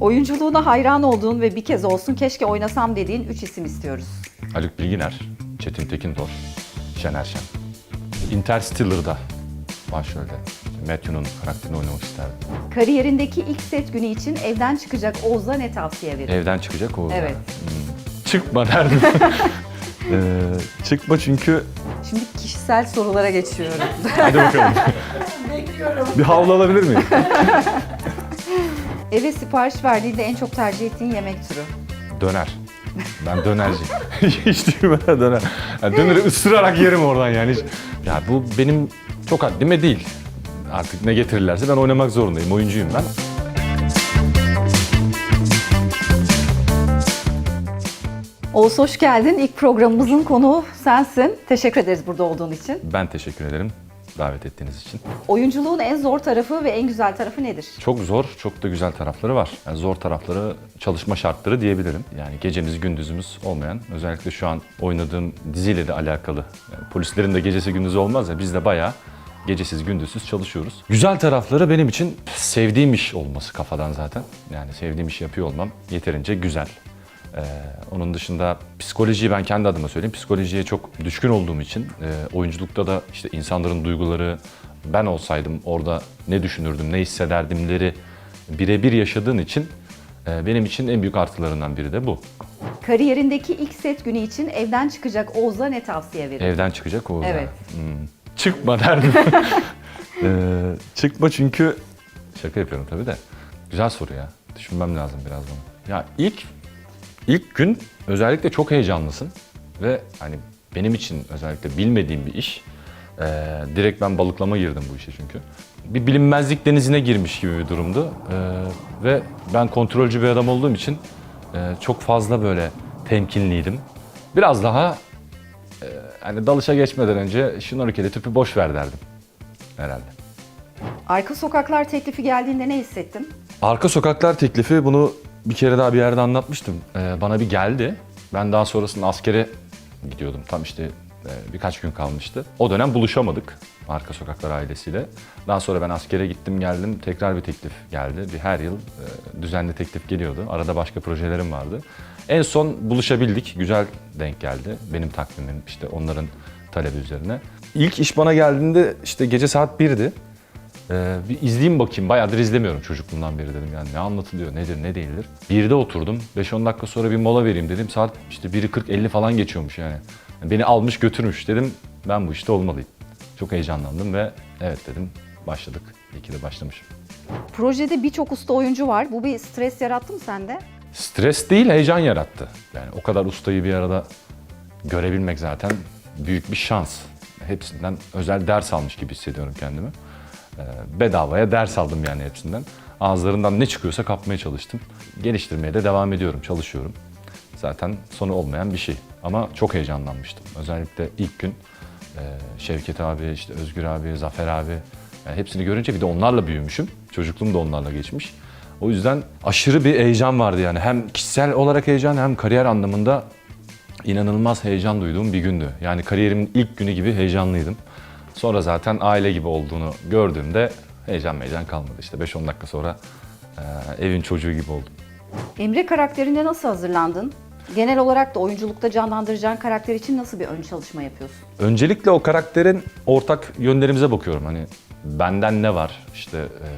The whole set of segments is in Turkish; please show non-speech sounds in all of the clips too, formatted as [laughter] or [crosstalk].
Oyunculuğuna hayran olduğun ve bir kez olsun keşke oynasam dediğin 3 isim istiyoruz. Haluk Bilginer, Çetin Tekintor, Şener Şen. Interstellar'da başrolde Matthew'nun karakterini oynamak isterdim. Kariyerindeki ilk set günü için evden çıkacak Oğuz'a ne tavsiye verir? Evden çıkacak o. Evet. Çıkma derdim. [laughs] Ee, çıkma çünkü Şimdi kişisel sorulara geçiyorum. hadi bakalım. [laughs] Bekliyorum. bir havlu alabilir miyim? [laughs] Eve sipariş verdiğinde en çok tercih ettiğin yemek türü. Döner. Ben [laughs] dönerci. [laughs] Hiç düğmeden döner. Yani döneri ısırarak yerim oradan yani. Hiç- Ya bu benim çok haddime değil. Artık ne getirirlerse ben oynamak zorundayım. Oyuncuyum ben. Oğuz hoş geldin. İlk programımızın konuğu sensin. Teşekkür ederiz burada olduğun için. Ben teşekkür ederim davet ettiğiniz için. Oyunculuğun en zor tarafı ve en güzel tarafı nedir? Çok zor, çok da güzel tarafları var. Yani zor tarafları çalışma şartları diyebilirim. Yani gecemiz gündüzümüz olmayan, özellikle şu an oynadığım diziyle de alakalı. Yani polislerin de gecesi gündüzü olmaz ya biz de bayağı gecesiz gündüzsüz çalışıyoruz. Güzel tarafları benim için sevdiğim iş olması kafadan zaten. Yani sevdiğim işi yapıyor olmam yeterince güzel. Ee, onun dışında psikolojiyi ben kendi adıma söyleyeyim. Psikolojiye çok düşkün olduğum için e, oyunculukta da işte insanların duyguları ben olsaydım orada ne düşünürdüm, ne hissederdimleri birebir yaşadığın için e, benim için en büyük artılarından biri de bu. Kariyerindeki ilk set günü için evden çıkacak Oğuz'a ne tavsiye verir? Evden çıkacak o. Evet. Hmm. Çıkma derdim. [laughs] Ee, çıkma çünkü şaka yapıyorum tabii de. Güzel soru ya. Düşünmem lazım biraz bunu. Ya ilk ilk gün özellikle çok heyecanlısın ve hani benim için özellikle bilmediğim bir iş. Ee, direkt ben balıklama girdim bu işe çünkü. Bir bilinmezlik denizine girmiş gibi bir durumdu. Ee, ve ben kontrolcü bir adam olduğum için e, çok fazla böyle temkinliydim. Biraz daha Hani dalışa geçmeden önce şnorkeli tüpü boş ver derdim herhalde. Arka sokaklar teklifi geldiğinde ne hissettin? Arka sokaklar teklifi bunu bir kere daha bir yerde anlatmıştım. Ee, bana bir geldi. Ben daha sonrasında askere gidiyordum. Tam işte e, birkaç gün kalmıştı. O dönem buluşamadık Arka Sokaklar ailesiyle. Daha sonra ben askere gittim geldim. Tekrar bir teklif geldi. Bir her yıl e, düzenli teklif geliyordu. Arada başka projelerim vardı. En son buluşabildik. Güzel denk geldi. Benim takvimim işte onların talebi üzerine. İlk iş bana geldiğinde işte gece saat 1'di. Ee, bir izleyeyim bakayım. Bayağıdır izlemiyorum çocukluğumdan beri dedim. Yani ne anlatılıyor, nedir, ne değildir. Bir de oturdum. 5-10 dakika sonra bir mola vereyim dedim. Saat işte 1'i 40-50 falan geçiyormuş yani. Yani Beni almış götürmüş dedim. Ben bu işte olmalıyım. Çok heyecanlandım ve evet dedim başladık. İyi ki de başlamışım. Projede birçok usta oyuncu var. Bu bir stres yarattı mı sende? Stres değil, heyecan yarattı. Yani o kadar ustayı bir arada görebilmek zaten büyük bir şans. Hepsinden özel ders almış gibi hissediyorum kendimi. Ee, bedavaya ders aldım yani hepsinden. Ağızlarından ne çıkıyorsa kapmaya çalıştım. Geliştirmeye de devam ediyorum, çalışıyorum. Zaten sonu olmayan bir şey. Ama çok heyecanlanmıştım. Özellikle ilk gün e, Şevket abi, işte Özgür abi, Zafer abi yani hepsini görünce bir de onlarla büyümüşüm. Çocukluğum da onlarla geçmiş. O yüzden aşırı bir heyecan vardı yani. Hem kişisel olarak heyecan hem kariyer anlamında inanılmaz heyecan duyduğum bir gündü. Yani kariyerimin ilk günü gibi heyecanlıydım. Sonra zaten aile gibi olduğunu gördüğümde heyecan heyecan kalmadı. İşte 5-10 dakika sonra e, evin çocuğu gibi oldum. Emre karakterine nasıl hazırlandın? Genel olarak da oyunculukta canlandıracağın karakter için nasıl bir ön çalışma yapıyorsun? Öncelikle o karakterin ortak yönlerimize bakıyorum. Hani benden ne var, işte e,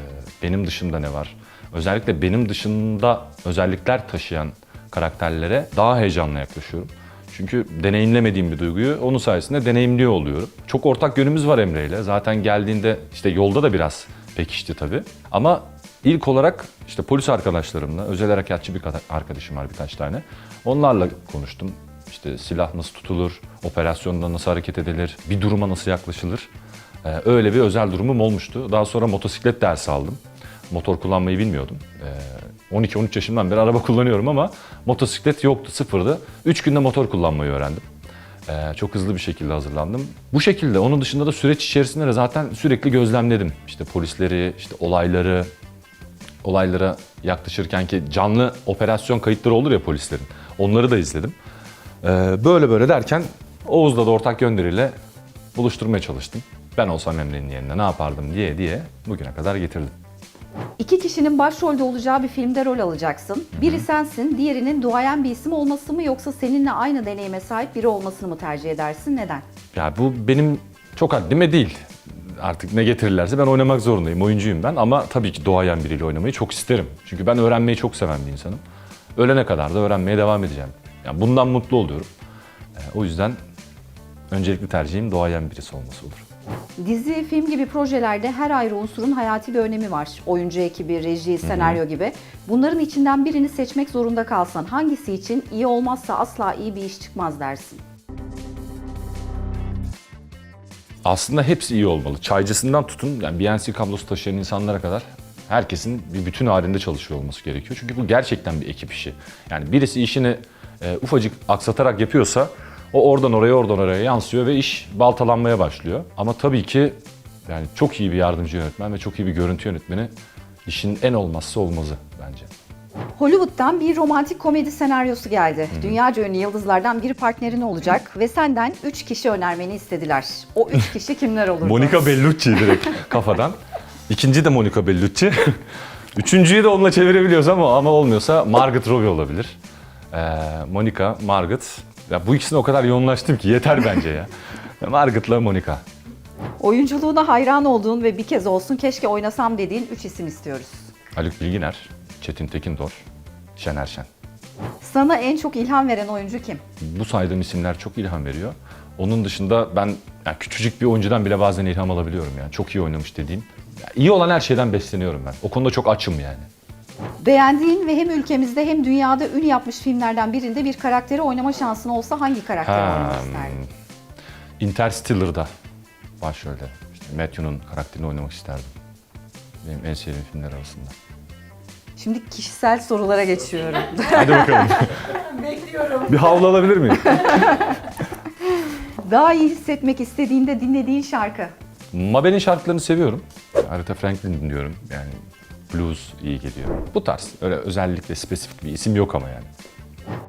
benim dışımda ne var. Özellikle benim dışında özellikler taşıyan karakterlere daha heyecanla yaklaşıyorum. Çünkü deneyimlemediğim bir duyguyu onun sayesinde deneyimliyor oluyorum. Çok ortak yönümüz var Emre ile. Zaten geldiğinde işte yolda da biraz pekişti tabii. Ama ilk olarak işte polis arkadaşlarımla, özel harekatçı bir arkadaşım var birkaç tane. Onlarla konuştum. İşte silah nasıl tutulur, operasyonda nasıl hareket edilir, bir duruma nasıl yaklaşılır. Ee, öyle bir özel durumum olmuştu. Daha sonra motosiklet dersi aldım. Motor kullanmayı bilmiyordum. Ee, 12-13 yaşımdan beri araba [laughs] kullanıyorum ama motosiklet yoktu, sıfırdı. 3 günde motor kullanmayı öğrendim. Ee, çok hızlı bir şekilde hazırlandım. Bu şekilde onun dışında da süreç içerisinde de zaten sürekli gözlemledim. İşte polisleri, işte olayları, olaylara yaklaşırken ki canlı operasyon kayıtları olur ya polislerin. Onları da izledim. Ee, böyle böyle derken Oğuz'la da ortak yönleriyle buluşturmaya çalıştım. Ben olsam Emre'nin yerine ne yapardım diye diye bugüne kadar getirdim. İki kişinin başrolde olacağı bir filmde rol alacaksın. Biri sensin, diğerinin duayen bir isim olması mı yoksa seninle aynı deneyime sahip biri olmasını mı tercih edersin? Neden? Ya bu benim çok haddime değil. Artık ne getirirlerse ben oynamak zorundayım. Oyuncuyum ben ama tabii ki doğayan biriyle oynamayı çok isterim. Çünkü ben öğrenmeyi çok seven bir insanım. Ölene kadar da öğrenmeye devam edeceğim. Yani bundan mutlu oluyorum. Ee, o yüzden öncelikli tercihim doğayan birisi olması olur. Dizi, film gibi projelerde her ayrı unsurun hayati bir önemi var. Oyuncu ekibi, reji, senaryo gibi. Bunların içinden birini seçmek zorunda kalsan hangisi için iyi olmazsa asla iyi bir iş çıkmaz dersin? Aslında hepsi iyi olmalı. Çaycısından tutun, yani BNC kablosu taşıyan insanlara kadar herkesin bir bütün halinde çalışıyor olması gerekiyor. Çünkü bu gerçekten bir ekip işi. Yani birisi işini e, ufacık aksatarak yapıyorsa o oradan oraya oradan oraya yansıyor ve iş baltalanmaya başlıyor. Ama tabii ki yani çok iyi bir yardımcı yönetmen ve çok iyi bir görüntü yönetmeni işin en olmazsa olmazı bence. Hollywood'dan bir romantik komedi senaryosu geldi. Dünyaca ünlü yıldızlardan biri partnerin olacak ve senden 3 kişi önermeni istediler. O 3 [laughs] kişi kimler olur? Monica Bellucci direkt kafadan. İkinci de Monica Bellucci. [laughs] Üçüncüyü de onunla çevirebiliyoruz ama ama olmuyorsa Margot Robbie olabilir. Ee, Monica, Margot. Ya bu ikisine o kadar yoğunlaştım ki yeter bence ya. Margot'la Monica. Oyunculuğuna hayran olduğun ve bir kez olsun keşke oynasam dediğin 3 isim istiyoruz. Haluk Bilginer, Çetin Tekindor, Şener Şen. Sana en çok ilham veren oyuncu kim? Bu saydığım isimler çok ilham veriyor. Onun dışında ben yani küçücük bir oyuncudan bile bazen ilham alabiliyorum yani. Çok iyi oynamış dediğim. Ya iyi olan her şeyden besleniyorum ben. O konuda çok açım yani. Beğendiğin ve hem ülkemizde hem dünyada ün yapmış filmlerden birinde bir karakteri oynama şansın olsa hangi karakteri Ha, oynamak isterdin? Interstellar'da başrolde işte Matthew'nun karakterini oynamak isterdim. Benim en sevdiğim filmler arasında. Şimdi kişisel sorulara geçiyorum. [laughs] Hadi bakalım. [laughs] Bekliyorum. bir havlu alabilir miyim? [laughs] Daha iyi hissetmek istediğinde dinlediğin şarkı. Mabel'in şarkılarını seviyorum. Aretha Franklin dinliyorum. Yani blues iyi geliyor. Bu tarz. Öyle özellikle spesifik bir isim yok ama yani.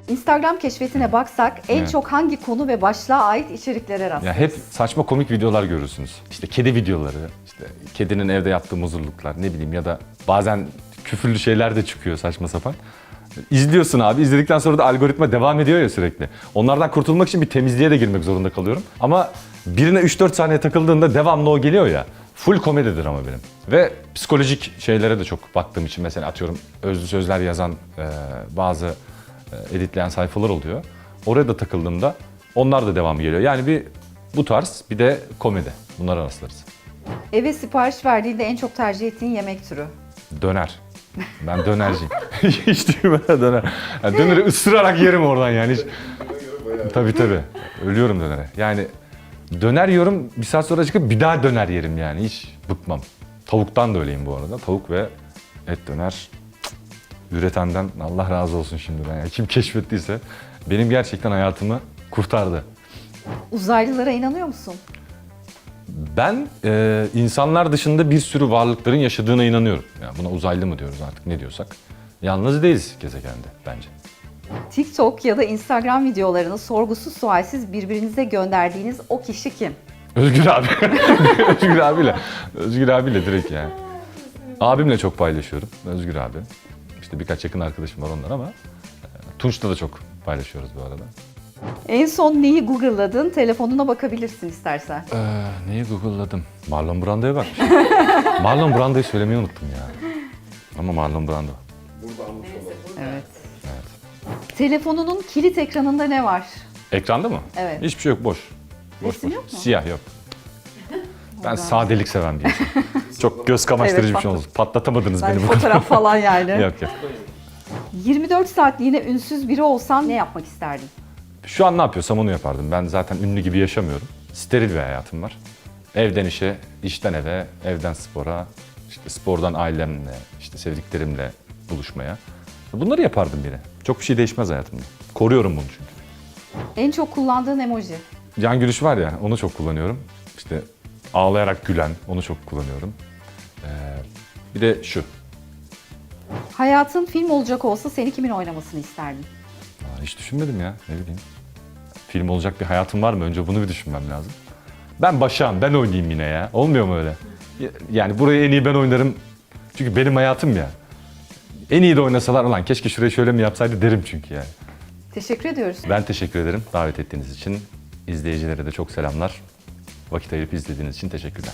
Instagram keşfetine baksak en Evet. çok hangi konu ve başlığa ait içeriklere rastlarız? Ya hep saçma komik videolar görürsünüz. İşte kedi videoları, işte kedinin evde yaptığı muzurluklar ne bileyim ya da bazen küfürlü şeyler de çıkıyor saçma sapan. İzliyorsun abi. izledikten sonra da algoritma devam ediyor ya sürekli. Onlardan kurtulmak için bir temizliğe de girmek zorunda kalıyorum. Ama birine 3-4 saniye takıldığında devamlı o geliyor ya. Full komedidir ama benim. Ve psikolojik şeylere de çok baktığım için mesela atıyorum özlü sözler yazan e, bazı e, editleyen sayfalar oluyor. Oraya da takıldığımda onlar da devamı geliyor. Yani bir bu tarz bir de komedi. Bunları rastlarız. Eve sipariş verdiğinde en çok tercih ettiğin yemek türü. Döner. Ben dönerciyim. [laughs] Hiç düğmeden döner. Yani döneri ısırarak yerim oradan yani. Hiç... Tabii tabii. Ölüyorum dönere. Yani döner yiyorum bir saat sonra çıkıp bir daha döner yerim yani. Hiç bıkmam. Tavuktan da öyleyim bu arada. Tavuk ve et döner. Üretenden Allah razı olsun şimdiden. Yani kim keşfettiyse benim gerçekten hayatımı kurtardı. Uzaylılara inanıyor musun? Ben e, insanlar dışında bir sürü varlıkların yaşadığına inanıyorum. Yani buna uzaylı mı diyoruz artık ne diyorsak. Yalnız değiliz gezegende bence. TikTok ya da Instagram videolarını sorgusuz sualsiz birbirinize gönderdiğiniz o kişi kim? Özgür abi. [laughs] Özgür abiyle. Özgür abiyle direkt yani. Abimle çok paylaşıyorum. Özgür abi. İşte birkaç yakın arkadaşım var onlar ama e, Tunç'la da çok paylaşıyoruz bu arada. En son neyi Google'ladın? Telefonuna bakabilirsin istersen. Ee, neyi Google'ladım? Marlon Brando'ya bak. [laughs] Marlon Brando'yu söylemeyi unuttum ya. Ama Marlon Brando. Evet. Evet. Telefonunun kilit ekranında ne var? Ekranda mı? Evet. Hiçbir şey yok boş. Boş Resim boş. yok mu? Siyah yok. [laughs] Ben sadelik seven bir insanım. Çok göz kamaştırıcı Evet, bir şey oldu. Patlatamadınız Ben beni bu kadar. fotoğraf falan [laughs] yani. yok yok. 24 saatliğine ünsüz biri olsan ne yapmak isterdin? Şu an ne yapıyorsam onu yapardım. Ben zaten ünlü gibi yaşamıyorum. Steril bir hayatım var. Evden işe, işten eve, evden spora, işte spordan ailemle, işte sevdiklerimle buluşmaya. Bunları yapardım yine. Çok bir şey değişmez hayatımda. Koruyorum bunu çünkü. En çok kullandığın emoji? Can gülüş var ya, onu çok kullanıyorum. İşte ağlayarak gülen, onu çok kullanıyorum. Ee, bir de şu. Hayatın film olacak olsa seni kimin oynamasını isterdin? Aa, hiç düşünmedim ya, ne bileyim. Film olacak bir hayatım var mı? Önce bunu bir düşünmem lazım. Ben başağım, ben oynayayım yine ya. Olmuyor mu öyle? Ya- Yani burayı en iyi ben oynarım Çünkü benim hayatım ya. En iyi de oynasalar ulan keşke şurayı şöyle mi yapsaydı derim çünkü yani. Teşekkür ediyoruz. Ben teşekkür ederim davet ettiğiniz için. İzleyicilere de çok selamlar. Vakit ayırıp izlediğiniz için teşekkürler.